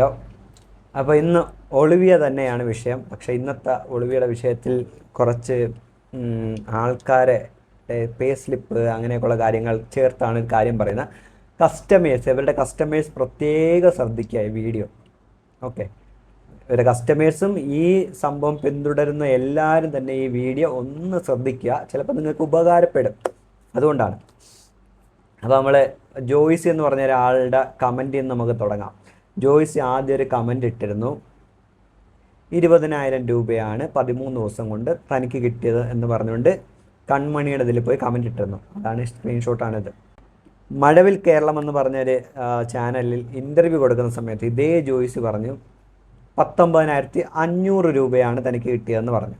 Hello അപ്പോൾ ഇന്ന് Olivia തന്നെയാണ് വിഷയം. പക്ഷേ ഇന്നത്തെ ഒളിവിയുടെ വിഷയത്തിൽ കുറച്ച് ആൾക്കാരെ പേ സ്ലിപ്പ് അങ്ങനെയൊക്കെയുള്ള കാര്യങ്ങൾ ചേർത്താണ് കാര്യം പറയുന്നത്. കസ്റ്റമേഴ്സ് ഇവരുടെ കസ്റ്റമേഴ്സ് പ്രത്യേക ശ്രദ്ധിക്കുക ഈ വീഡിയോ. ഓക്കെ. ഇവരുടെ കസ്റ്റമേഴ്സും ഈ സംഭവം പിന്തുടരുന്ന എല്ലാവരും തന്നെ ഈ വീഡിയോ ഒന്ന് ശ്രദ്ധിക്കുക. ചിലപ്പോൾ നിങ്ങൾക്ക് ഉപകാരപ്പെടും. അതുകൊണ്ടാണ്. അപ്പോൾ നമ്മൾ ജോയിസ് എന്ന് പറഞ്ഞ ഒരാളുടെ കമന്റിൽ നിന്ന് നമുക്ക് തുടങ്ങാം. ജോയ്സ് ആദ്യം ഒരു കമന്റ് ഇട്ടിരുന്നു. ഇരുപതിനായിരം രൂപയാണ് പതിമൂന്ന് ദിവസം കൊണ്ട് തനിക്ക് കിട്ടിയത് എന്ന് പറഞ്ഞുകൊണ്ട് കൺമണിയുടെ ഇതിൽ പോയി കമന്റ് ഇട്ടിരുന്നു. അതാണ് സ്ക്രീൻഷോട്ടാണിത് മഴവിൽ കേരളം എന്ന് പറഞ്ഞൊരു ചാനലിൽ ഇന്റർവ്യൂ കൊടുക്കുന്ന സമയത്ത് ഇതേ ജോയ്സ് പറഞ്ഞു പത്തൊമ്പതിനായിരത്തി അഞ്ഞൂറ് രൂപയാണ് തനിക്ക് കിട്ടിയതെന്ന് പറഞ്ഞു.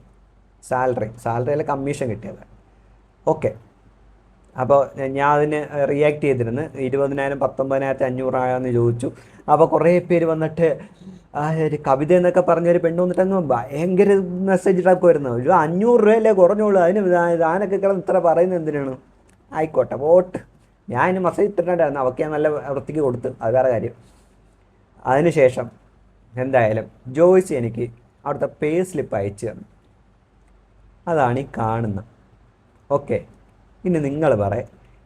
സാലറി സാലറിയിലെ കമ്മീഷൻ കിട്ടിയത്. ഓക്കെ അപ്പോൾ ഞാൻ അതിന് റിയാക്ട് ചെയ്തിരുന്നു. ഇരുപതിനായിരം പത്തൊമ്പതിനായിരത്തി അഞ്ഞൂറായെന്ന് ചോദിച്ചു. അപ്പോൾ കുറേ പേര് വന്നിട്ട് ആ ഒരു കവിത എന്നൊക്കെ പറഞ്ഞൊരു പെണ്ണ് വന്നിട്ട് അങ്ങ് ഭയങ്കര മെസ്സേജ് ഇട്ടാക്കുമായിരുന്നു ഒരു അഞ്ഞൂറ് രൂപയല്ലേ കുറഞ്ഞോളൂ അതിന് ഇതാനൊക്കെ കിടന്ന് ഇത്ര പറയുന്നത് എന്തിനാണ്? ആയിക്കോട്ടെ വോട്ട്. ഞാൻ അതിന് മെസ്സേജ് ഇട്ടിട്ടുണ്ടായിരുന്നു. അവർക്ക് ഞാൻ നല്ല വൃത്തിക്ക് കൊടുത്ത്. അത് വേറെ കാര്യം. അതിനുശേഷം എന്തായാലും ജോയ്സ് എനിക്ക് അവിടുത്തെ പേ സ്ലിപ്പ് അയച്ചു തന്നു. അതാണ് ഈ കാണുന്നത് ഓക്കെ ഇനി നിങ്ങൾ പറ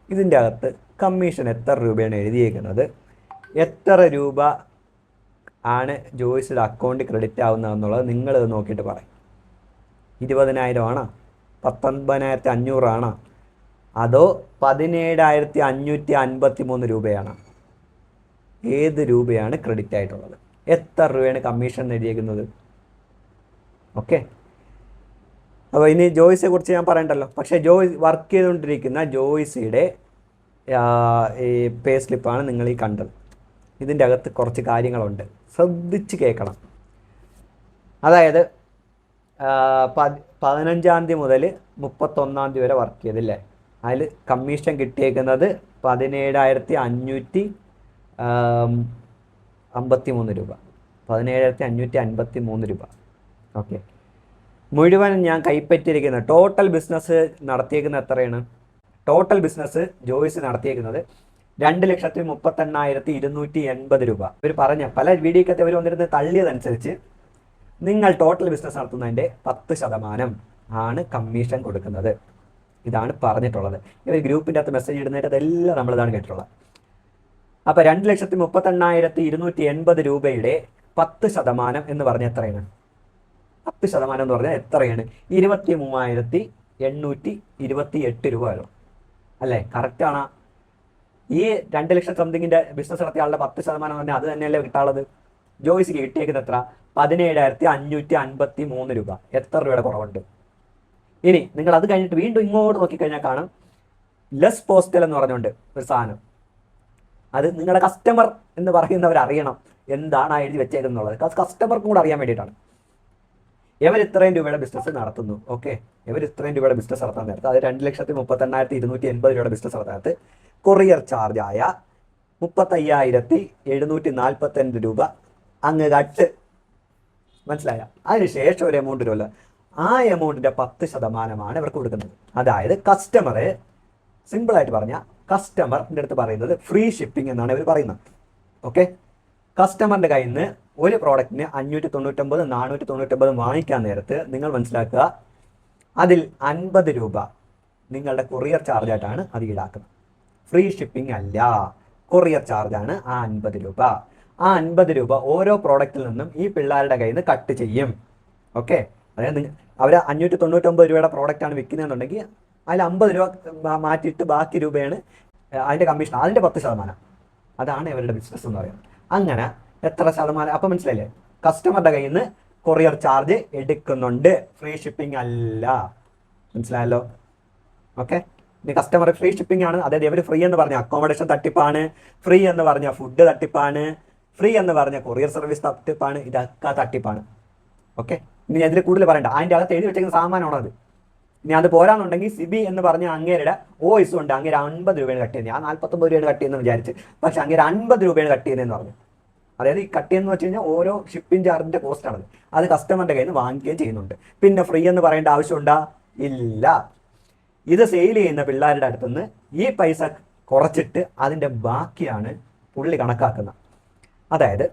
ഇതിന്റെ അകത്ത് കമ്മീഷൻ എത്ര രൂപയാണ് എഴുതിയേക്കുന്നത്? എത്ര രൂപ ആണ് ജോയ്സിയുടെ അക്കൗണ്ട് ക്രെഡിറ്റ് ആവുന്നതെന്നുള്ളത് നിങ്ങളിത് നോക്കിയിട്ട് പറയും. ഇരുപതിനായിരം ആണോ? പത്തൊൻപതിനായിരത്തി അഞ്ഞൂറാണോ അതോ പതിനേഴായിരത്തി അഞ്ഞൂറ്റി അൻപത്തി മൂന്ന് രൂപയാണോ? ഏത് രൂപയാണ് ക്രെഡിറ്റ് ആയിട്ടുള്ളത്? എത്ര രൂപയാണ് കമ്മീഷൻ എഴുതിയേക്കുന്നത്? ഓക്കെ അപ്പോൾ ഇനി ജോയ്സിനെ കുറിച്ച് ഞാൻ പറയണ്ടല്ലോ. പക്ഷേ ജോയ് വർക്ക് ചെയ്തുകൊണ്ടിരിക്കുന്ന ജോയ്സിയുടെ ഈ പേ സ്ലിപ്പാണ് നിങ്ങൾ ഈ കണ്ടത്. ഇതിന്റെ അകത്ത് കുറച്ച് കാര്യങ്ങളുണ്ട്. ശ്രദ്ധിച്ച് കേൾക്കണം. അതായത് പതിനഞ്ചാം തീയതി മുതൽ മുപ്പത്തൊന്നാം തീയതി വരെ വർക്ക് ചെയ്തില്ലേ അതിൽ കമ്മീഷൻ കിട്ടിയേക്കുന്നത് പതിനേഴായിരത്തി അഞ്ഞൂറ്റി അമ്പത്തി മൂന്ന് രൂപ. പതിനേഴായിരത്തി അഞ്ഞൂറ്റി അൻപത്തി മൂന്ന് രൂപ. ഓക്കെ മുഴുവൻ ഞാൻ കൈപ്പറ്റിയിരിക്കുന്ന ടോട്ടൽ ബിസിനസ് നടത്തിയേക്കുന്നത് എത്രയാണ്? ടോട്ടൽ ബിസിനസ് ജോയിസ് നടത്തിയേക്കുന്നത് രണ്ട് ലക്ഷത്തി മുപ്പത്തെണ്ണായിരത്തി ഇരുന്നൂറ്റി എൺപത് രൂപ. ഇവർ പറഞ്ഞ പല വീഡിയോക്കത്തെ ഇവർ വന്നിരുന്ന് തള്ളിയതനുസരിച്ച് നിങ്ങൾ ടോട്ടൽ ബിസിനസ് നടത്തുന്നതിന്റെ പത്ത് ശതമാനം ആണ് കമ്മീഷൻ കൊടുക്കുന്നത്. ഇതാണ് പറഞ്ഞിട്ടുള്ളത്. ഇവർ ഗ്രൂപ്പിന്റെ അകത്ത് മെസ്സേജ് ഇടുന്നതിന്റെ അതെല്ലാം നമ്മളിതാണ് കേട്ടിട്ടുള്ളത് അപ്പോൾ രണ്ട് ലക്ഷത്തി മുപ്പത്തെണ്ണായിരത്തി ഇരുന്നൂറ്റി എൺപത് രൂപയുടെ പത്ത് ശതമാനം എന്ന് പറഞ്ഞ എത്രയാണ്? പത്ത് ശതമാനം എന്ന് പറഞ്ഞാൽ എത്രയാണ്? ഇരുപത്തി മൂവായിരത്തി എണ്ണൂറ്റി ഇരുപത്തി എട്ട് രൂപ വരും. അല്ലേ? കറക്റ്റാണ് ഈ രണ്ട് ലക്ഷം സംതിങ്ങിന്റെ ബിസിനസ് നടത്തിയ ആളുടെ പത്ത് ശതമാനം എന്ന് പറഞ്ഞാൽ അത് തന്നെയല്ലേ കിട്ടാനുള്ളത് ജോയിസിക്ക് കിട്ടിയേക്കുന്നത് എത്ര? പതിനേഴായിരത്തി അഞ്ഞൂറ്റി അൻപത്തി മൂന്ന് രൂപ. എത്ര രൂപയുടെ കുറവുണ്ട്? ഇനി നിങ്ങൾ അത് കഴിഞ്ഞിട്ട് വീണ്ടും ഇങ്ങോട്ട് നോക്കിക്കഴിഞ്ഞാൽ കാണാം. ലെസ് പോസ്റ്റൽ എന്ന് പറഞ്ഞുകൊണ്ട് ഒരു സാധനം. അത് നിങ്ങളുടെ കസ്റ്റമർ എന്ന് പറയുന്നവർ അറിയണം എന്താണ് എഴുതി വെച്ചേക്കുന്നുള്ളത് കസ്റ്റമർക്കും കൂടെ അറിയാൻ വേണ്ടിയിട്ടാണ്. ഇവർ ഇത്രയും രൂപയുടെ ബിസിനസ് നടത്തുന്നു. ഓക്കെ ഇവർ ഇത്രയും രൂപയുടെ ബിസിനസ് നടത്താൻ നേരത്ത് അത് രണ്ട് ലക്ഷത്തി മുപ്പത്തെണ്ണായിരത്തി ഇരുന്നൂറ്റി എൺപത് രൂപയുടെ ബിസിനസ് നടത്താനത്ത് കൊറിയർ ചാർജ് ആയ മുപ്പത്തയ്യായിരത്തി എഴുന്നൂറ്റി നാൽപ്പത്തഞ്ച് രൂപ അങ്ങ് കട്ട്. മനസ്സിലായ? അതിനുശേഷം ഒരു എമൗണ്ട് വരുമല്ലോ. ആ എമൗണ്ടിന്റെ പത്ത് ശതമാനമാണ് ഇവർക്ക് കൊടുക്കുന്നത്. അതായത് കസ്റ്റമറെ സിമ്പിളായിട്ട് പറഞ്ഞാൽ കസ്റ്റമറിന്റെ അടുത്ത് പറയുന്നത് ഫ്രീ ഷിപ്പിംഗ് എന്നാണ് ഇവർ പറയുന്നത്. ഓക്കെ കസ്റ്റമറിന്റെ കയ്യിൽ നിന്ന് ഒരു പ്രോഡക്റ്റിന് അഞ്ഞൂറ്റി തൊണ്ണൂറ്റൊമ്പത് നാനൂറ്റി തൊണ്ണൂറ്റൊമ്പത് വാങ്ങിക്കാൻ നേരത്ത് നിങ്ങൾ മനസ്സിലാക്കുക അതിൽ അൻപത് രൂപ നിങ്ങളുടെ കൊറിയർ ചാർജായിട്ടാണ് അത് ഈടാക്കുന്നത്. ഫ്രീ ഷിപ്പിംഗ് അല്ല. കൊറിയർ ചാർജാണ് ആ അൻപത് രൂപ. ആ അൻപത് രൂപ ഓരോ പ്രോഡക്റ്റിൽ നിന്നും ഈ പിള്ളേരുടെ കയ്യിൽ നിന്ന് കട്ട് ചെയ്യും. ഓക്കെ അതായത് അവർ അഞ്ഞൂറ്റി തൊണ്ണൂറ്റൊമ്പത് രൂപയുടെ പ്രോഡക്റ്റാണ് വിൽക്കുന്നതെന്നുണ്ടെങ്കിൽ അതിൽ അമ്പത് രൂപ മാറ്റിയിട്ട് ബാക്കി രൂപയാണ് അതിന്റെ കമ്മീഷൻ അതിന്റെ പത്ത് ശതമാനം. അതാണ് ഇവരുടെ ബിസിനസ് എന്ന് പറയുന്നത്. അങ്ങനെ എത്ര ശതമാനം? അപ്പം മനസ്സിലായില്ലേ? കസ്റ്റമറുടെ കയ്യിൽ നിന്ന് കൊറിയർ ചാർജ് എടുക്കുന്നുണ്ട്. ഫ്രീ ഷിപ്പിംഗ് അല്ല. മനസ്സിലായല്ലോ? ഓക്കെ ഇനി കസ്റ്റമർ ഫ്രീ ഷിപ്പിംഗ് ആണ്. അതായത് ഇവർ ഫ്രീ എന്ന് പറഞ്ഞ അക്കോമഡേഷൻ തട്ടിപ്പാണ്. ഫ്രീ എന്ന് പറഞ്ഞ ഫുഡ് തട്ടിപ്പാണ്. ഫ്രീ എന്ന് പറഞ്ഞ കൊറിയർ സർവീസ് തട്ടിപ്പാണ്. ഇതൊക്കെ തട്ടിപ്പാണ്. ഓക്കെ ഇനി ഇതിൽ കൂടുതൽ പറയണ്ട. അതിന്റെ അകത്ത് എഴുതി വെച്ചേക്കുന്ന സാമാനമാണോ അത്? ഇനി അത് പോരാന്നുണ്ടെങ്കിൽ സിബി എന്ന് പറഞ്ഞ അങ്ങേരുടെ വോയിസ് ഉണ്ട് അങ്ങേര് അൻപത് രൂപയാണ് കട്ട് ചെയ്യുന്നത്. ഞാൻ നാൽപ്പത്തൊമ്പത് രൂപയാണ് കട്ട് ചെയ്യുന്നത് വിചാരിച്ച്. പക്ഷെ അങ്ങേര് അൻപത് രൂപയാണ് കട്ട് ചെയ്യുന്നതെന്ന് പറഞ്ഞു. അതായത് ഈ കട്ട് ചെയ്യുന്നത് വെച്ച് കഴിഞ്ഞാൽ ഓരോ ഷിപ്പിംഗ് ചാർജിന്റെ കോസ്റ്റ് ആണ്. അത് കസ്റ്റമറിന്റെ കയ്യിൽ നിന്ന് വാങ്ങിക്കുകയും ചെയ്യുന്നുണ്ട്. പിന്നെ ഫ്രീ എന്ന് പറയേണ്ട ആവശ്യമുണ്ടാ ഇല്ല. ഇത് സെയിൽ ചെയ്യുന്ന പിള്ളേരുടെ അടുത്തുനിന്ന് ഈ പൈസ കുറച്ചിട്ട് അതിന്റെ ബാക്കിയാണ് പുള്ളി കണക്കാക്കുന്നത്. അതായത്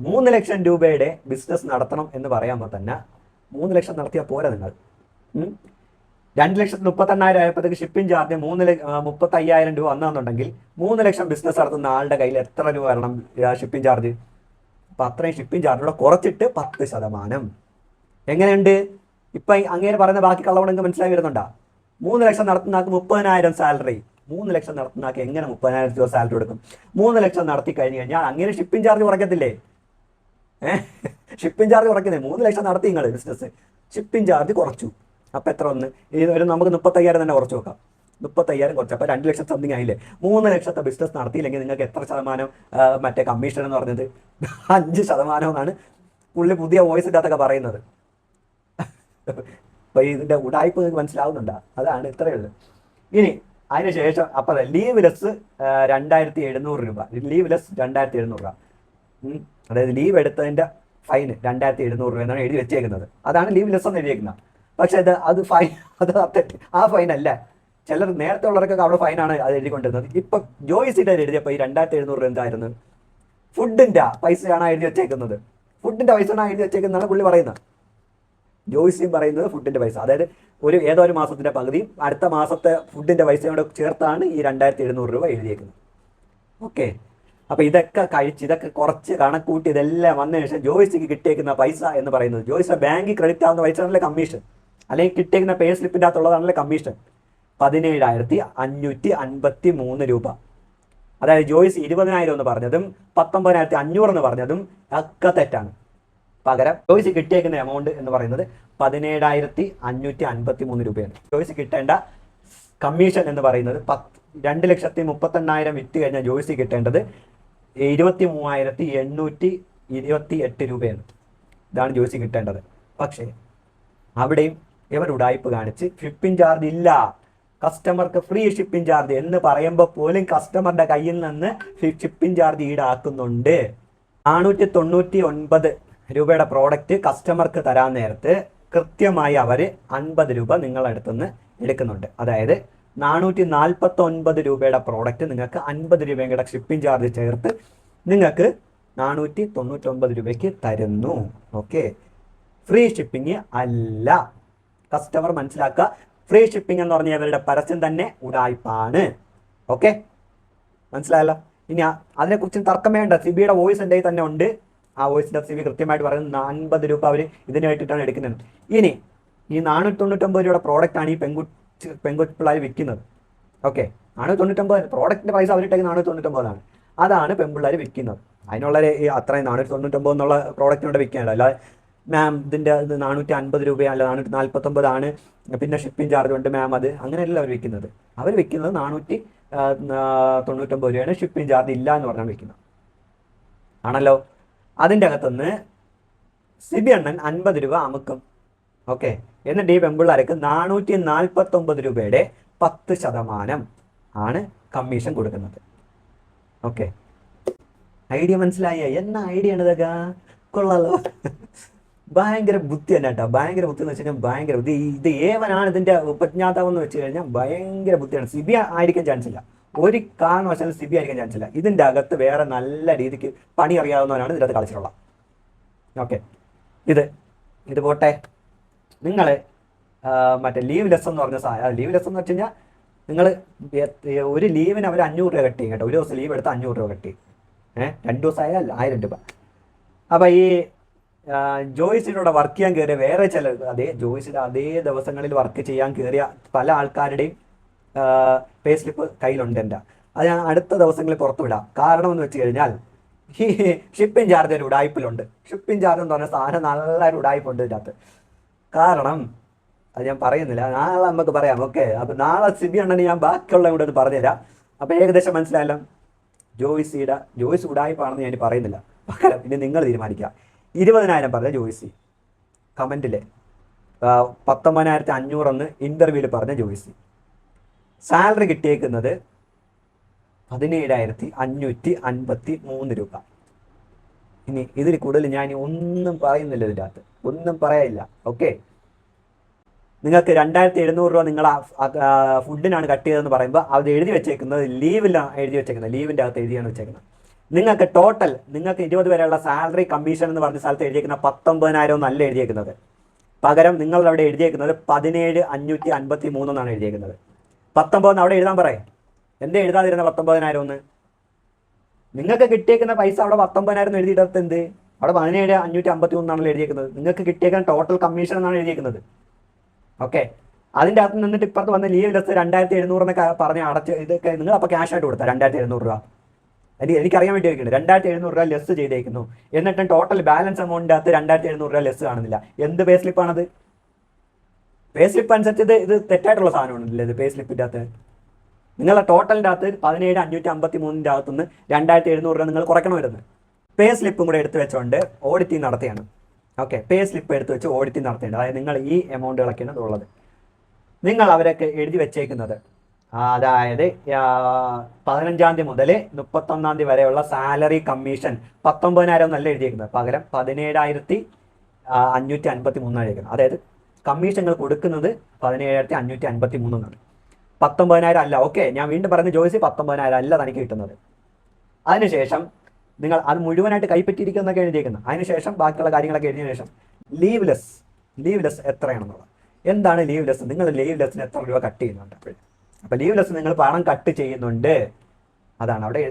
മൂന്ന് ലക്ഷം രൂപയുടെ ബിസിനസ് നടത്തണം എന്ന് പറയുമ്പോൾ തന്നെ മൂന്ന് ലക്ഷം നടത്തിയാൽ പോരാ നിങ്ങൾ. രണ്ട് ലക്ഷത്തി മുപ്പത്തെണ്ണായിരം ആയപ്പോഴത്തേക്ക് ഷിപ്പിംഗ് ചാർജ് മൂന്ന് മുപ്പത്തി അയ്യായിരം രൂപ വന്നതെന്നുണ്ടെങ്കിൽ മൂന്ന് ലക്ഷം ബിസിനസ് നടത്തുന്ന ആളുടെ കയ്യിൽ എത്ര രൂപ വരണം ഷിപ്പിംഗ് ചാർജ് അപ്പം അത്രയും ഷിപ്പിംഗ് ചാർജ് കൂടെ കുറച്ചിട്ട് പത്ത് ശതമാനം. എങ്ങനെയുണ്ട്? ഇപ്പം അങ്ങനെ പറയുന്ന ബാക്കി കള്ളവണം നിങ്ങൾക്ക് മനസ്സിലായി വരുന്നുണ്ടോ? മൂന്ന് ലക്ഷം നടത്തുന്ന ആൾക്ക് മുപ്പതിനായിരം സാലറി മൂന്ന് ലക്ഷം നടത്തുന്ന ആൾക്ക് എങ്ങനെ മുപ്പതിനായിരം രൂപ സാലറി കൊടുക്കും? മൂന്ന് ലക്ഷം നടത്തി കഴിഞ്ഞ് കഴിഞ്ഞാൽ അങ്ങനെ ഷിപ്പിംഗ് ചാർജ് കുറയ്ക്കത്തില്ലേ? ഏഹ് ഷിപ്പിംഗ് ചാർജ് കുറയ്ക്കുന്നേ മൂന്ന് ലക്ഷം നടത്തി നിങ്ങൾ ബിസിനസ് ഷിപ്പിംഗ് ചാർജ് കുറച്ചു. അപ്പം എത്ര ഒന്ന് ഇത് ഒരു നമുക്ക് മുപ്പത്തയ്യായിരം തന്നെ കുറച്ച് നോക്കാം മുപ്പത്തയ്യായിരം കുറച്ച്. അപ്പോൾ രണ്ട് ലക്ഷം സംതിങ് ആയില്ലേ? മൂന്ന് ലക്ഷത്തെ ബിസിനസ് നടത്തിയില്ലെങ്കിൽ നിങ്ങൾക്ക് എത്ര ശതമാനം മറ്റേ കമ്മീഷൻ എന്ന് പറഞ്ഞത്? അഞ്ച് ശതമാനം എന്നാണ് പുള്ളി പുതിയ വോയിസ് ഇല്ലാത്തൊക്കെ പറയുന്നത്. അപ്പം ഇതിന്റെ ഉടായ്പ നിങ്ങൾക്ക് മനസ്സിലാവുന്നുണ്ടോ? അതാണ് ഇത്രയേ ഉള്ളൂ. ഇനി അതിനുശേഷം അപ്പം ലീവ് ലെസ് രണ്ടായിരത്തി എഴുന്നൂറ് രൂപ. ലീവ് ലെസ് രണ്ടായിരത്തി എഴുന്നൂറ് രൂപ അതായത് ലീവ് എടുത്തതിന്റെ ഫൈൻ രണ്ടായിരത്തി എഴുന്നൂറ് രൂപ എന്നാണ് എഴുതി വെച്ചേക്കുന്നത്. അതാണ് ലീവ് ലെസ് എന്ന് എഴുതിയേക്കുന്നത്. പക്ഷെ അത് അത് ഫൈൻ അത് തെറ്റ് ആ ഫൈൻ അല്ല. ചിലർ നേരത്തെ ഉള്ളവർക്കൊക്കെ അവിടെ ഫൈനാണ് അത് എഴുതിക്കൊണ്ടിരുന്നത്. ഇപ്പൊ ജോയിസിന്റെ എഴുതിയപ്പോൾ ഈ രണ്ടായിരത്തി എഴുന്നൂറ് രൂപ എന്തായിരുന്നു? ഫുഡിന്റെ പൈസയാണ് എഴുതി വെച്ചേക്കുന്നത്. ഫുഡിന്റെ പൈസയാണ് എഴുതി വെച്ചേക്കുന്നതാണ് പുള്ളി പറയുന്നത്. ജോയിസിയും പറയുന്നത് ഫുഡിന്റെ പൈസ. അതായത് ഒരു ഏതോ ഒരു മാസത്തിന്റെ പകുതിയും അടുത്ത മാസത്തെ ഫുഡിന്റെ പൈസയോട് ചേർത്താണ് ഈ രണ്ടായിരത്തി എഴുന്നൂറ് രൂപ എഴുതിയേക്കുന്നത്. ഓക്കെ. അപ്പൊ ഇതൊക്കെ കഴിച്ച് ഇതൊക്കെ കുറച്ച് കണക്കൂട്ടി ഇതെല്ലാം വന്നതിന് ശേഷം ജോയിസിക്ക് കിട്ടിയേക്കുന്ന പൈസ എന്ന് പറയുന്നത് ജോയിസിന്റെ ബാങ്കിൽ ക്രെഡിറ്റ് ആവുന്ന പൈസ കമ്മീഷൻ? അല്ലെങ്കിൽ കിട്ടിയിരിക്കുന്ന പേ സ്ലിപ്പിന്റെ അകത്തുള്ളതാണല്ലോ കമ്മീഷൻ പതിനേഴായിരത്തി അഞ്ഞൂറ്റി അൻപത്തി മൂന്ന് രൂപ. അതായത് ജോയിസ് ഇരുപതിനായിരം എന്ന് പറഞ്ഞതും പത്തൊമ്പതിനായിരത്തി അഞ്ഞൂറ് എന്ന് പറഞ്ഞതും ഒക്കെ തെറ്റാണ്. പകരം ജോയിസ് കിട്ടിയേക്കുന്ന എമൗണ്ട് എന്ന് പറയുന്നത് പതിനേഴായിരത്തി അഞ്ഞൂറ്റി അൻപത്തി മൂന്ന് രൂപയാണ്. ജോയിസ് കിട്ടേണ്ട കമ്മീഷൻ എന്ന് പറയുന്നത് പത്ത് രണ്ട് ലക്ഷത്തി മുപ്പത്തെണ്ണായിരം വിറ്റ് കഴിഞ്ഞാൽ ജോയിസ് കിട്ടേണ്ടത് ഇരുപത്തി മൂവായിരത്തി എണ്ണൂറ്റി ഇരുപത്തി എട്ട് രൂപയാണ്. ഇതാണ് ജോയിസ് കിട്ടേണ്ടത്. പക്ഷേ അവിടെയും ഇവർ ഉടായ്പ കാണിച്ച് ഷിപ്പിംഗ് ചാർജ് ഇല്ല. കസ്റ്റമർക്ക് ഫ്രീ ഷിപ്പിംഗ് ചാർജ് എന്ന് പറയുമ്പോൾ പോലും കസ്റ്റമറുടെ കയ്യിൽ നിന്ന് ഷിപ്പിംഗ് ചാർജ് ഈടാക്കുന്നുണ്ട്. നാനൂറ്റി തൊണ്ണൂറ്റി ഒൻപത് രൂപയുടെ പ്രോഡക്റ്റ് കസ്റ്റമർക്ക് തരാൻ നേരത്ത് കൃത്യമായി അവർ അൻപത് രൂപ നിങ്ങളുടെ അടുത്തുനിന്ന് എടുക്കുന്നുണ്ട്. അതായത് നാനൂറ്റി നാൽപ്പത്തി ഒൻപത് രൂപയുടെ പ്രോഡക്റ്റ് നിങ്ങൾക്ക് അൻപത് രൂപയും കൂടെ ഷിപ്പിംഗ് ചാർജ് ചേർത്ത് നിങ്ങൾക്ക് നാനൂറ്റി തൊണ്ണൂറ്റൊമ്പത് രൂപയ്ക്ക് തരുന്നു. ഓക്കെ ഫ്രീ ഷിപ്പിംഗ് അല്ല. കസ്റ്റമർ മനസ്സിലാക്കുക. ഫ്രീ ഷിപ്പിംഗ് എന്ന് പറഞ്ഞ ഇവരുടെ പരസ്യം തന്നെ ഉടായ്പാണ് ഓക്കെ മനസ്സിലായല്ലോ? ഇനി അതിനെക്കുറിച്ച് തർക്കം വേണ്ട. സിബിയുടെ വോയിസ് എന്റെ തന്നെ ഉണ്ട്. ആ വോയിസിന്റെ സിബി കൃത്യമായിട്ട് പറയുന്നത് അൻപത് രൂപ അവർ ഇതിന് വേണ്ടിയിട്ടാണ് എടുക്കുന്നത്. ഇനി ഈ നാനൂറ്റി തൊണ്ണൂറ്റൊമ്പത് രൂപയുടെ പ്രോഡക്റ്റ് ആണ് ഈ പെൺകുട്ടി പെൺകുട്ടി വിൽക്കുന്നത്. ഓക്കെ നാനൂറ്റി തൊണ്ണൂറ്റൊമ്പത് പ്രോഡക്റ്റിന്റെ പൈസ അവരിട്ടേക്ക് നാനൂറ്റി തൊണ്ണൂറ്റൊമ്പതാണ് അതാണ് പെൺപിള്ളേർ വിൽക്കുന്നത്. അതിനുള്ള അത്രയും നാനൂറ്റി തൊണ്ണൂറ്റൊമ്പത് എന്നുള്ള പ്രോഡക്റ്റിനോട് വിൽക്കാനുള്ള അല്ലാതെ മാം ഇതിന്റെ ഇത് നാനൂറ്റി അൻപത് രൂപ അല്ല നാനൂറ്റി നാൽപ്പത്തൊമ്പതാണ് പിന്നെ ഷിപ്പിംഗ് ചാർജ് ഉണ്ട് മാം അത്. അങ്ങനെയല്ല അവർ വിൽക്കുന്നത് അവർ വെക്കുന്നത് നാനൂറ്റി തൊണ്ണൂറ്റൊമ്പത് രൂപയാണ്. ഷിപ്പിംഗ് ചാർജ് ഇല്ല എന്ന് പറഞ്ഞാൽ വിൽക്കുന്നത് ആണല്ലോ? അതിന്റെ അകത്തുനിന്ന് സിബി അണ്ണൻ അൻപത് രൂപ അമുക്കും. ഓക്കെ? എന്നിട്ട് ഈ പെമ്പിള്ളേർക്ക് നാനൂറ്റി നാൽപ്പത്തൊമ്പത് രൂപയുടെ പത്ത് ശതമാനം ആണ് കമ്മീഷൻ കൊടുക്കുന്നത്. ഓക്കെ? ഐഡിയ മനസ്സിലായ? എന്നാ ഐഡിയ ആണ് ഇതൊക്കെ? കൊള്ളാലോ. ഭയങ്കര ബുദ്ധി തന്നെ കേട്ടോ. ഭയങ്കര ബുദ്ധി എന്ന് വെച്ച് കഴിഞ്ഞാൽ ഭയങ്കര ബുദ്ധി. ഇത് ഏവനാണ് ഇതിന്റെ ഉപജ്ഞാതാവ് എന്ന് വെച്ച് കഴിഞ്ഞാൽ ഭയങ്കര ബുദ്ധിയാണ്. സിബി ആയിരിക്കാൻ ചാൻസ് ഇല്ല. ഒരു കാരണവശാലും സിബി ആയിരിക്കാൻ ചാൻസ് ഇല്ല. ഇതിന്റെ അകത്ത് വേറെ നല്ല രീതിക്ക് പണി അറിയാവുന്നവരാണ് ഇതിന്റെ അകത്ത് കളിച്ചിട്ടുള്ളത് ഓക്കെ ഇത് ഇത് പോട്ടെ. നിങ്ങൾ മറ്റേ ലീവ് ലെസ് എന്ന് പറഞ്ഞ സാധനം ലീവ് ലെസ് എന്ന് വെച്ച് കഴിഞ്ഞാൽ നിങ്ങൾ ഒരു ലീവിന് അവർ അഞ്ഞൂറ് രൂപ കട്ടി കേട്ടോ. ഒരു ദിവസം ലീവ് എടുത്ത് അഞ്ഞൂറ് രൂപ കട്ടി ഏഹ് രണ്ട് ആയാലും ആയിരം രൂപ. അപ്പം ഈ ആ, ജോയ്സിലൂടെ വർക്ക് ചെയ്യാൻ കയറിയ വേറെ ചില അതേ ജോയ്സിൽ അതേ ദിവസങ്ങളിൽ വർക്ക് ചെയ്യാൻ കയറിയ പല ആൾക്കാരുടെയും പേ സ്ലിപ്പ് കയ്യിലുണ്ട് എന്റെ. അത് ഞാൻ അടുത്ത ദിവസങ്ങളിൽ പുറത്തുവിടാം കാരണം എന്ന് വെച്ച് കഴിഞ്ഞാൽ ഈ ഷിപ്പിംഗ് ചാർജ് ഒരു ഉടായ്പിലുണ്ട്. ഷിപ്പിംഗ് ചാർജ് എന്ന് പറഞ്ഞ സാധനം നല്ല ഒരു ഉടായ്പുണ്ട് ഇതിനകത്ത്. കാരണം അത് ഞാൻ പറയുന്നില്ല. നാളെ നമുക്ക് പറയാം. ഓക്കെ അപ്പം നാളെ സിബി ഉണ്ടെങ്കിൽ ഞാൻ ബാക്കിയുള്ള കൂടെ ഒന്ന് പറഞ്ഞുതരാം. അപ്പം ഏകദേശം മനസ്സിലായല്ലോ? ജോയ്സിയുടെ ജോയ്സ് ഉടായ്പാണെന്ന് ഞാൻ പറയുന്നില്ല. പകരം നിങ്ങൾ തീരുമാനിക്കുക. ഇരുപതിനായിരം പറഞ്ഞ ജോയിസി. കമന്റിൽ പത്തൊമ്പതിനായിരത്തി അഞ്ഞൂറെന്ന് ഇന്റർവ്യൂവിൽ പറഞ്ഞ ജോയിസി. സാലറി കിട്ടിയേക്കുന്നത് പതിനേഴായിരത്തി അഞ്ഞൂറ്റി അൻപത്തി മൂന്ന് രൂപ. ഇനി ഇതിൽ കൂടുതൽ ഞാൻ ഒന്നും പറയുന്നില്ല ഇതിന്റെ അകത്ത് ഒന്നും പറയില്ല ഓക്കെ? നിങ്ങൾക്ക് രണ്ടായിരത്തി എഴുന്നൂറ് രൂപ നിങ്ങൾ ഫുഡിനാണ് കട്ട് ചെയ്തതെന്ന് പറയുമ്പോൾ അത് എഴുതി വെച്ചേക്കുന്നത് ലീവിലാണ് എഴുതി വെച്ചേക്കുന്നത്. ലീവിന്റെ അകത്ത് എഴുതിയാണ് വെച്ചേക്കുന്നത്. നിങ്ങൾക്ക് ടോട്ടൽ നിങ്ങൾക്ക് ഇരുപത് വരെയുള്ള സാലറി കമ്മീഷൻ എന്ന് പറഞ്ഞ സ്ഥലത്ത് എഴുതിയേക്കുന്ന പത്തൊമ്പതിനായിരം ഒന്നല്ല എഴുതിയേക്കുന്നത്. പകരം നിങ്ങൾ അവിടെ എഴുതിയേക്കുന്നത് പതിനേഴ് അഞ്ഞൂറ്റി അൻപത്തി മൂന്ന് എന്നാണ് എഴുതിയേക്കുന്നത്. പത്തൊമ്പതെന്ന് അവിടെ എഴുതാൻ പറയേ. എന്തേ എഴുതാതിരുന്ന പത്തൊമ്പതിനായിരം ഒന്ന് നിങ്ങൾക്ക് കിട്ടിയേക്കുന്ന പൈസ അവിടെ പത്തൊമ്പതിനായിരം എഴുതിയിടത്ത് എന്ത്? അവിടെ പതിനേഴ് അഞ്ഞൂറ്റി അമ്പത്തി മൂന്നാണല്ലോ എഴുതിയേക്കുന്നത്. നിങ്ങൾക്ക് കിട്ടിയേക്കുന്ന ടോട്ടൽ കമ്മീഷൻ എന്നാണ് എഴുതിയേക്കുന്നത്. ഓക്കെ അതിന്റെ അകത്ത് നിന്നിട്ട് ഇപ്പുറത്ത് വന്ന ലീവ് ലെസ് രണ്ടായിരത്തി എഴുന്നൂറ് എന്നൊക്കെ പറഞ്ഞ് അടച്ച് ഇതൊക്കെ നിങ്ങൾ അപ്പോൾ ക്യാഷ് ആയിട്ട് കൊടുത്താൽ രണ്ടായിരത്തി എഴുന്നൂറ് രൂപ. എനിക്ക് എനിക്കറിയാൻ വേണ്ടി ചോദിക്കുന്നത് രണ്ടായിരത്തി എഴുന്നൂറ് രൂപ ലെസ് ചെയ്തേക്കുന്നു. എന്നിട്ടും ടോട്ടൽ ബാലൻസ് എമൗണ്ടിന്റെ അകത്ത് രണ്ടായിരത്തി എഴുന്നൂറ് രൂപ ലെസ് കാണുന്നില്ല. എന്ത് പേ സ്ലിപ്പാണത് പേ സ്ലിപ്പ് അനുസരിച്ച് ഇത് ഇത് തെറ്റായിട്ടുള്ള സാധനമാണല്ലേ ഇത് പേ സ്ലിപ്പിന്റെ അകത്ത് നിങ്ങളുടെ ടോട്ടലിന്റെ അകത്ത് പതിനേഴ് അഞ്ഞൂറ്റി അമ്പത്തി മൂന്നിന്റെ അകത്തുനിന്ന് രണ്ടായിരത്തി എഴുന്നൂറ് രൂപ നിങ്ങൾ കുറയ്ക്കണം വരുന്നത്. പേ സ്ലിപ്പും കൂടെ എടുത്ത് വെച്ചുകൊണ്ട് ഓഡിറ്റിംഗ് നടത്തിയാണ്. ഓക്കെ പേ സ്ലിപ്പ് എടുത്ത് വെച്ച് ഓഡിറ്റിംഗ് നടത്തേണ്ടത് അതായത് നിങ്ങൾ ഈ എമൗണ്ടുകളൊക്കെയാണ് ഉള്ളത്. നിങ്ങൾ അവരൊക്കെ എഴുതി വെച്ചേക്കുന്നത്. അതായത് പതിനഞ്ചാം തീയതി മുതൽ മുപ്പത്തൊന്നാം തീയതി വരെയുള്ള സാലറി കമ്മീഷൻ പത്തൊമ്പതിനായിരം എന്നല്ല എഴുതിയിരിക്കുന്നത് പകരം പതിനേഴായിരത്തി അഞ്ഞൂറ്റി അൻപത്തി മൂന്നാണ് എഴുതിയിരിക്കുന്നത് അതായത് കമ്മീഷനുകൾ കൊടുക്കുന്നത് പതിനേഴായിരത്തി അഞ്ഞൂറ്റി അൻപത്തി മൂന്നെന്നാണ് പത്തൊമ്പതിനായിരം അല്ല ഓക്കെ ഞാൻ വീണ്ടും പറയുന്ന ജോയിസി പത്തൊമ്പതിനായിരം അല്ല തനിക്ക് കിട്ടുന്നത്. അതിനുശേഷം നിങ്ങൾ അത് മുഴുവനായിട്ട് കൈപ്പറ്റിയിരിക്കുന്നൊക്കെ എഴുതിയിരിക്കുന്നത് അതിനുശേഷം ബാക്കിയുള്ള കാര്യങ്ങളൊക്കെ എഴുതിയ ശേഷം ലീവ് ലെസ് ലീവ് ലെസ് എത്രയാണെന്നുള്ളത്. എന്താണ് ലീവ് ലെസ് നിങ്ങൾ ലീവ് ലെസ്സിന് എത്ര രൂപ കട്ട് ചെയ്യുന്നുണ്ട്? അപ്പോഴും അപ്പോൾ ലീവ് ലെസ് നിങ്ങൾ പണം കട്ട് ചെയ്യുന്നുണ്ട്. അതാണ് അവിടെ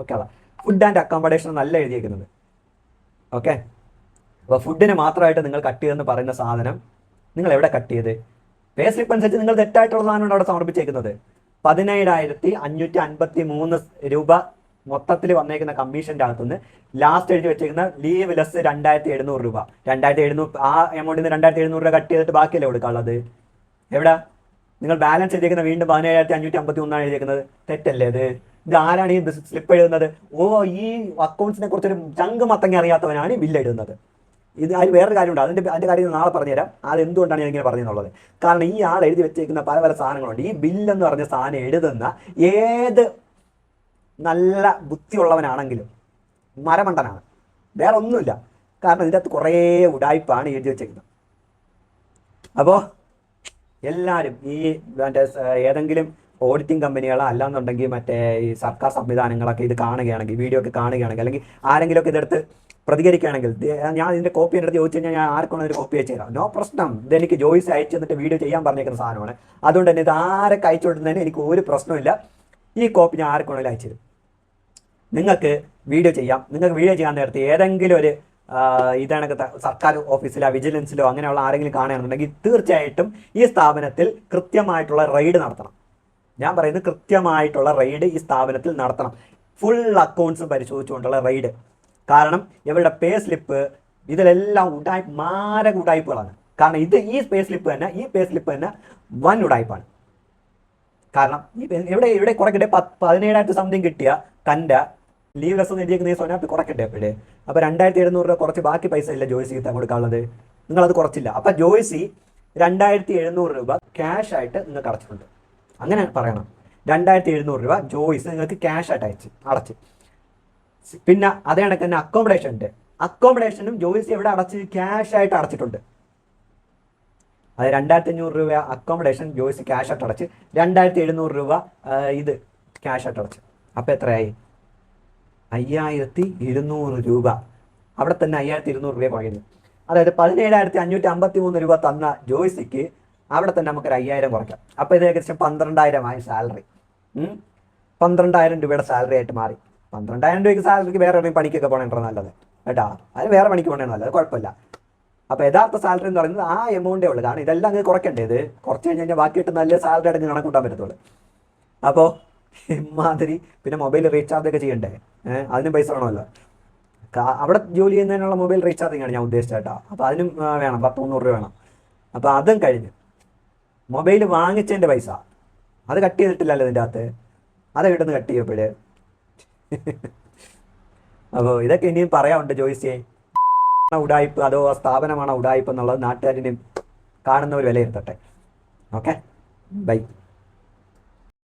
ഓക്കെ അതാ ഫുഡ് ആൻഡ് അക്കോമഡേഷൻ നല്ല എഴുതിയിരിക്കുന്നത് ഓക്കെ അപ്പോൾ ഫുഡിന് മാത്രമായിട്ട് നിങ്ങൾ കട്ട് ചെയ്തെന്ന് പറയുന്ന സാധനം നിങ്ങൾ എവിടെ കട്ട് ചെയ്ത്? പേ സ്ലിപ്പ് അനുസരിച്ച് നിങ്ങൾ തെറ്റായിട്ടുള്ള സാധനമാണ് അവിടെ സമർപ്പിച്ചേക്കുന്നത്. പതിനേഴായിരത്തി അഞ്ഞൂറ്റി അൻപത്തി മൂന്ന് രൂപ മൊത്തത്തിൽ വന്നേക്കുന്ന കമ്മീഷന്റെ അകത്തുനിന്ന് ലാസ്റ്റ് എഴുതി വെച്ചേക്കുന്ന ലീവ് ലെസ് രണ്ടായിരത്തി എഴുന്നൂറ് രൂപ. രണ്ടായിരത്തി എഴുന്നൂറ് ആ എമൗണ്ടിൽ നിന്ന് രണ്ടായിരത്തി എഴുന്നൂറ് രൂപ കട്ട് ചെയ്തിട്ട് ബാക്കിയല്ലേ കൊടുക്കാനുള്ളത്? എവിടെ? നിങ്ങൾ ബാലൻസ് എഴുതിയേക്കുന്ന വീണ്ടും പതിനേഴായിരത്തി അഞ്ഞൂറ്റി അമ്പത്തി ഒന്നാണ് എഴുതിയേക്കുന്നത്. തെറ്റല്ലേ അത് ഇത് ആരാണ് ഈ സ്ലിപ്പ് എഴുതുന്നത് ഓ ഈ അക്കൗണ്ട്സിനെ കുറിച്ചൊരു ചങ്ക് മത്തങ്ങി അറിയാത്തവനാണ് ഈ ബില്ല് എഴുതുന്നത് ഇത് അതിൽ വേറൊരു കാര്യമുണ്ട്. അതിന്റെ അതിന്റെ കാര്യം നാളെ പറഞ്ഞുതരാം. അത് എന്തുകൊണ്ടാണ് ഞാൻ ഇങ്ങനെ പറഞ്ഞെന്നുള്ളത്? കാരണം ഈ ആൾ എഴുതി വെച്ചേക്കുന്ന പല പല സാധനങ്ങളുണ്ട്. ഈ ബില്ലെന്ന് പറഞ്ഞ സാധനം എഴുതുന്ന ഏത് നല്ല ബുദ്ധിയുള്ളവനാണെങ്കിലും മരമണ്ടനാണ്. വേറെ ഒന്നുമില്ല കാരണം ഇതിന്റെ അകത്ത് കുറേ ഉടായ്പാണ് എഴുതി വെച്ചേക്കുന്നത്. അപ്പോൾ എല്ലാവരും ഈ മറ്റേ ഏതെങ്കിലും ഓഡിറ്റിംഗ് കമ്പനികളോ അല്ലാന്നുണ്ടെങ്കിൽ മറ്റേ ഈ സർക്കാർ സംവിധാനങ്ങളൊക്കെ ഇത് കാണുകയാണെങ്കിൽ വീഡിയോ ഒക്കെ കാണുകയാണെങ്കിൽ അല്ലെങ്കിൽ ആരെങ്കിലും ഒക്കെ ഇതെടുത്ത് പ്രതികരിക്കുകയാണെങ്കിൽ ഞാൻ ഇതിന്റെ കോപ്പി എന്റെ ചോദിച്ചു കഴിഞ്ഞാൽ ഞാൻ ആർക്കാണ് ഒരു കോപ്പി അയച്ചു തരാം. നോ പ്രശ്നം. ഇതെനിക്ക് ജോയിസ് അയച്ചു തന്നിട്ട് വീഡിയോ ചെയ്യാൻ പറഞ്ഞേക്കുന്ന സാധനമാണ്. അതുകൊണ്ട് തന്നെ ഇത് ആരൊക്കെ അയച്ചു കൊടുക്കുന്നതിന് എനിക്ക് ഒരു പ്രശ്നമില്ല ഈ കോപ്പി ഞാൻ ആർക്കാണെങ്കിലും അയച്ചു തരും. നിങ്ങൾക്ക് വീഡിയോ ചെയ്യാം. നിങ്ങൾക്ക് വീഡിയോ ചെയ്യാൻ നേരത്തെ ഏതെങ്കിലും ഒരു ഇതാണൊക്കെ സർക്കാർ ഓഫീസിലോ വിജിലൻസിലോ അങ്ങനെയുള്ള ആരെങ്കിലും കാണുകയാണെന്നുണ്ടെങ്കിൽ തീർച്ചയായിട്ടും ഈ സ്ഥാപനത്തിൽ കൃത്യമായിട്ടുള്ള റെയ്ഡ് നടത്തണം. ഞാൻ പറയുന്നത് കൃത്യമായിട്ടുള്ള റെയ്ഡ് ഈ സ്ഥാപനത്തിൽ നടത്തണം. ഫുൾ അക്കൗണ്ട്സും പരിശോധിച്ചുകൊണ്ടുള്ള റെയ്ഡ്. കാരണം ഇവരുടെ പേ സ്ലിപ്പ് ഇതിലെല്ലാം ഉടായ്പ മാരക ഉടായ്പകളാണ് കാരണം ഇത് ഈ പേ സ്ലിപ്പ് തന്നെ ഈ പേ സ്ലിപ്പ് തന്നെ വൻ ഉടായ്പാണ് കാരണം ഇവിടെ ഇവിടെ കുറെ പത്ത് പതിനേഴായിരത്തി സംതിങ് കിട്ടിയ തന്റെ ലീവ് ലെസ് എഴുതിയേക്കുന്ന ഈ സോനാപ്പി കുറയ്ക്കട്ടെ അപ്പോഴേ അപ്പോൾ രണ്ടായിരത്തി എഴുന്നൂറ് രൂപ കുറച്ച് ബാക്കി പൈസ ഇല്ല ജോയ്സി കിട്ടാൻ കൊടുക്കാനുള്ളത്? നിങ്ങളത് കുറച്ചില്ല. അപ്പം ജോയ്സി രണ്ടായിരത്തി എഴുന്നൂറ് രൂപ ക്യാഷ് ആയിട്ട് നിങ്ങൾക്ക് അടച്ചിട്ടുണ്ട്. അങ്ങനെ പറയണം. രണ്ടായിരത്തി എഴുന്നൂറ് രൂപ ജോയ്സ് നിങ്ങൾക്ക് ക്യാഷ് ആയിട്ട് അയച്ച് അടച്ച്. പിന്നെ അതേ കണക്ക് തന്നെ അക്കോമഡേഷൻ ഉണ്ട്. അക്കോമഡേഷനും ജോയ്സ് എവിടെ അടച്ച്? ക്യാഷ് ആയിട്ട് അടച്ചിട്ടുണ്ട്. അത് രണ്ടായിരത്തി അഞ്ഞൂറ് രൂപ അക്കോമഡേഷൻ ജോയ്സ് ക്യാഷ് ആയിട്ട് അടച്ച്. രണ്ടായിരത്തി എഴുന്നൂറ് രൂപ ഇത് ക്യാഷ് ആയിട്ട് അടച്ച്. അപ്പോൾ എത്രയായി? അയ്യായിരത്തി ഇരുന്നൂറ് രൂപ. അവിടെ തന്നെ അയ്യായിരത്തി ഇരുന്നൂറ് രൂപ കുറയുന്നു. അതായത് പതിനേഴായിരത്തി അഞ്ഞൂറ്റി അമ്പത്തി മൂന്ന് രൂപ തന്ന ജോയ്സിക്ക് അവിടെ തന്നെ നമുക്കൊരു അയ്യായിരം കുറയ്ക്കാം. അപ്പോൾ ഇത് ഏകദേശം പന്ത്രണ്ടായിരമായി സാലറി. പന്ത്രണ്ടായിരം രൂപയുടെ സാലറി ആയിട്ട് മാറി. പന്ത്രണ്ടായിരം രൂപയ്ക്ക് സാലറിക്ക് വേറെ എവിടെയും പണിക്കൊക്കെ പോകണേണ്ട നല്ലത്. കേട്ടാ? അത് വേറെ പണിക്ക് പോകണേ നല്ലത്. കുഴപ്പമില്ല. അപ്പോൾ യഥാർത്ഥ സാലറി എന്ന് പറയുന്നത് ആ എമൗണ്ടേ ഉള്ളൂ. കാരണം ഇതെല്ലാം അങ്ങ് കുറയ്ക്കേണ്ടത് കുറച്ച് കഴിഞ്ഞ് കഴിഞ്ഞാൽ ബാക്കി നല്ല സാലറി അടങ്ങ് കണക്കൂട്ടാൻ പറ്റത്തുള്ളൂ. അപ്പോൾ ഇമാതിരി പിന്നെ മൊബൈൽ റീചാർജ് ഒക്കെ ചെയ്യണ്ടേ? അതിനും പൈസ വേണമല്ലോ. അവിടെ ജോലി ചെയ്യുന്നതിനുള്ള മൊബൈൽ റീചാർജിങ് ആണ് ഞാൻ ഉദ്ദേശിച്ചത് കേട്ടോ. അപ്പോൾ അതിനും വേണം. പത്ത് മുന്നൂറ് രൂപ വേണം. അപ്പോൾ അതും കഴിഞ്ഞ് മൊബൈൽ വാങ്ങിച്ചതിന്റെ പൈസ. അത് കട്ട് ചെയ്തിട്ടില്ലല്ലോ ഇതിന്റെ അകത്ത്. അത് കിട്ടുന്ന കട്ട് ചെയ്യപ്പോഴേ അപ്പോൾ ഇതൊക്കെ ഇനിയും പറയാനുണ്ട് ജോയിസിയെ ഉടായ്പ് അതോ സ്ഥാപനമാണോ ഉടായ്പ് എന്നുള്ളത് നാട്ടുകാരിനെയും കാണുന്നവർ വിലയിരുത്തട്ടെ ഓക്കെ? ബൈ.